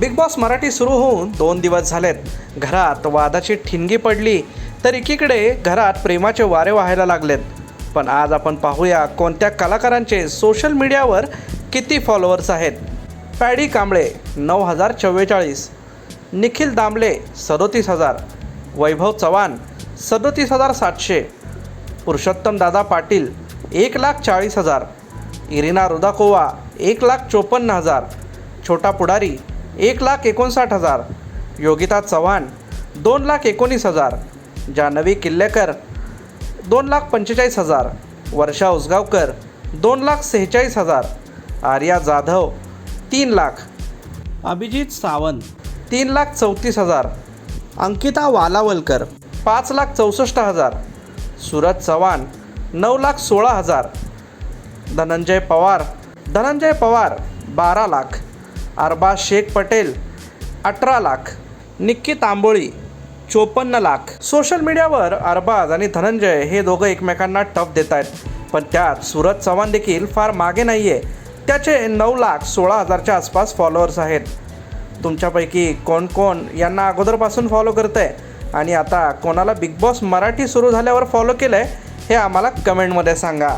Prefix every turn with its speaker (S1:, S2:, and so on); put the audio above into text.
S1: Big boss Marathi सुरू होऊन दोन दिवस झालेत. घरात वादाची ठिणगी पडली तर एकीकडे घरात प्रेमाचे वारे व्हायला लागलेत. पण आज आपण पाहूया कोणत्या कलाकारांचे सोशल मीडियावर किती फॉलोअर्स आहेत. पॅडी कांबळे नऊ हजार चव्वेचाळीस. निखिल दामले सदोतीस हजार. वैभव चव्हाण सदोतीस हजार सातशे. पुरुषोत्तम दादा पाटील एक लाख चाळीस हजार. इरिना रुदाकोवा एक लाख चोपन्न हजार. छोटा पुढारी एक लाख एकोणसाठ हजार. योगिता चव्हाण दोन लाख एकोणीस हजार. जान्हवी किल्लेकर दोन लाख पंचेचाळीस हजार. वर्षा उसगावकर दोन लाख सेहेचाळीस हजार. आर्या जाधव तीन लाख. अभिजित सावंत तीन लाख चौतीस हजार. अंकिता वालावलकर पाच लाख चौसष्ट हजार. सूरज चव्हाण नऊ लाख सोळा हजार. धनंजय पवार धनंजय पवार बारा लाख. अरबाज शेख पटेल अठरा लाख. निक्की तांबोळी चोपन्न लाख. सोशल मीडियावर अरबाज आणि धनंजय हे दोघं एकमेकांना टफ देत आहेत. पण त्यात सूरज चव्हाण देखील फार मागे नाही आहे त्याचे नऊ लाख सोळा हजारच्या आसपास फॉलोअर्स आहेत. तुमच्यापैकी कोण कोण यांना अगोदरपासून फॉलो करतं आहे आणि आता कोणाला बिग बॉस मराठी सुरू झाल्यावर फॉलो केलं आहे हे आम्हाला कमेंटमध्ये सांगा.